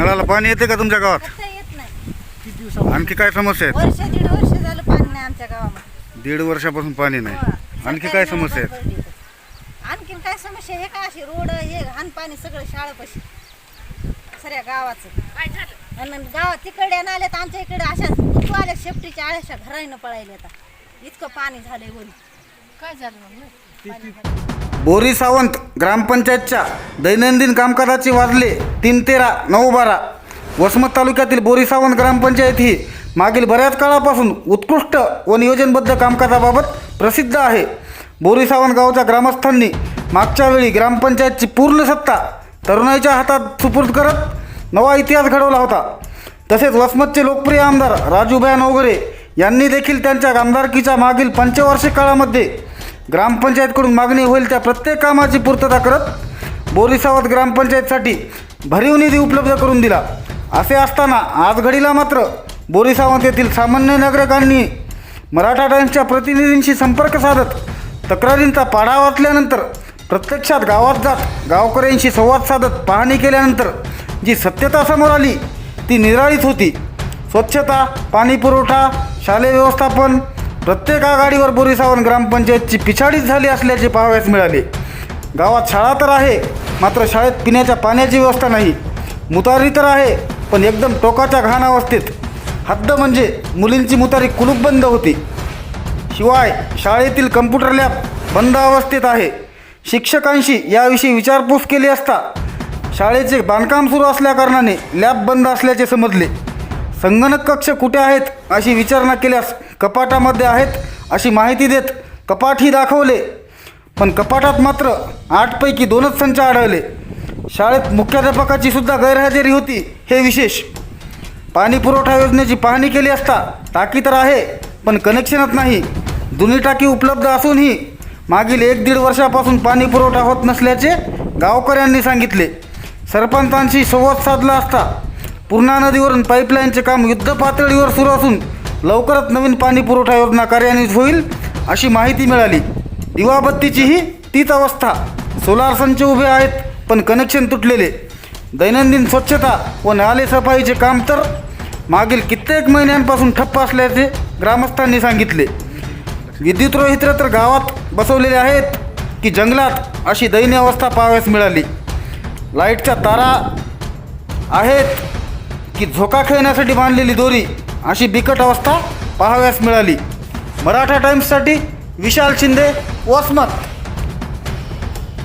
नळाला पाणी येते का तुमच्या गावात? आता येत नाही. किती आणखी काय समस्या आहेत? वर्ष दीड वर्ष झालं पाणी नाही आमच्या गावामध्ये. दीड वर्षापासून पाणी नाही. हो. आणखी काय समस्या आहेत? पडली. आणखीन काय समस्या हे का अशी रोड हे घाण पाणी सगळं शाळापाशी. सगळ्या गावाचं. आणि गावात तिकडे आल्यात आमच्या इकडे अशा तू आल्या शेपटीच्या आळ्याच्या घराईनं पळायला आता इतकं पाणी झालंय वरी. काय झालं मग? ते- ते- बोरी सावंत ग्रामपंचायतच्या दैनंदिन कामकाजाचे वाजले तीन तेरा नऊ बारा. वसमत तालुक्यातील बोरी सावंत ग्रामपंचायत ही मागील बऱ्याच काळापासून उत्कृष्ट व नियोजनबद्ध कामकाजाबाबत प्रसिद्ध आहे. बोरी सावंत गावच्या ग्रामस्थांनी मागच्या वेळी ग्रामपंचायतची पूर्ण सत्ता तरुणाईच्या हातात सुपूर्द करत नवा इतिहास घडवला होता. तसेच वसमतचे लोकप्रिय आमदार राजूभाई नवगरे यांनी देखील त्यांच्या आमदारकीच्या मागील पंचवार्षिक काळामध्ये ग्रामपंचायतकडून मागणी होईल त्या प्रत्येक कामाची पूर्तता करत बोरीसावत ग्रामपंचायतसाठी भरीव निधी उपलब्ध करून दिला. असे असताना आज घडीला मात्र बोरीसावंत येथील सामान्य नागरिकांनी मराठा टाईम्सच्या प्रतिनिधींशी संपर्क साधत तक्रारींचा पाढा वाचल्यानंतर प्रत्यक्षात गावात जात गावकऱ्यांशी संवाद साधत पाहणी केल्यानंतर जी सत्यता समोर आली ती निराळीच होती. स्वच्छता पाणी पुरवठा शालेय व्यवस्थापन प्रत्येक आघाडीवर बोरीसावन ग्रामपंचायतची पिछाडीच झाली असल्याचे पाहावयास मिळाले. गावात शाळा तर आहे मात्र शाळेत पिण्याच्या पाण्याची व्यवस्था नाही. मुतारी तर आहे पण एकदम टोकाच्या घाण अवस्थेत. हद्द म्हणजे मुलींची मुतारी कुलूप बंद होती. शिवाय शाळेतील कम्प्युटर लॅब बंद अवस्थेत आहे. शिक्षकांशी याविषयी विचारपूस केली असता शाळेचे बांधकाम सुरू असल्याकारणाने लॅब बंद असल्याचे समजले. संगणक कक्ष कुठे आहेत अशी विचारणा केल्यास कपाटामध्ये आहेत अशी माहिती देत कपाटही दाखवले. पण कपाटात मात्र आठपैकी दोनच संच आढळले. शाळेत मुख्याध्यापकाची सुद्धा गैरहजेरी होती हे विशेष. पाणी पुरवठा योजनेची पाहणी केली असता टाकी तर आहे पण कनेक्शनच नाही. जुनी टाकी उपलब्ध असूनही मागील एक दीड वर्षापासून पाणी पुरवठा होत नसल्याचे गावकऱ्यांनी सांगितले. सरपंचांशी संवाद साधला असता पूर्णा नदीवरून पाईपलाईनचे काम युद्ध पातळीवर सुरू असून लवकरच नवीन पाणी पुरवठा योजना कार्यान्वित होईल अशी माहिती मिळाली. दिवाबत्तीचीही तीच अवस्था. सोलार संच उभे आहेत पण कनेक्शन तुटलेले. दैनंदिन स्वच्छता व नाले सफाईचे काम तर मागील कित्येक महिन्यांपासून ठप्प असल्याचे ग्रामस्थांनी सांगितले. विद्युत रोहित्र तर गावात बसवलेले आहेत की जंगलात अशी दयनीय अवस्था पाहावयास मिळाली. लाईटच्या तारा आहेत. की झोका खेळण्यासाठी बांधलेली दोरी अशी बिकट अवस्था पाहावयास मिळाली. मराठा टाइम्ससाठी विशाल शिंदे वसमत.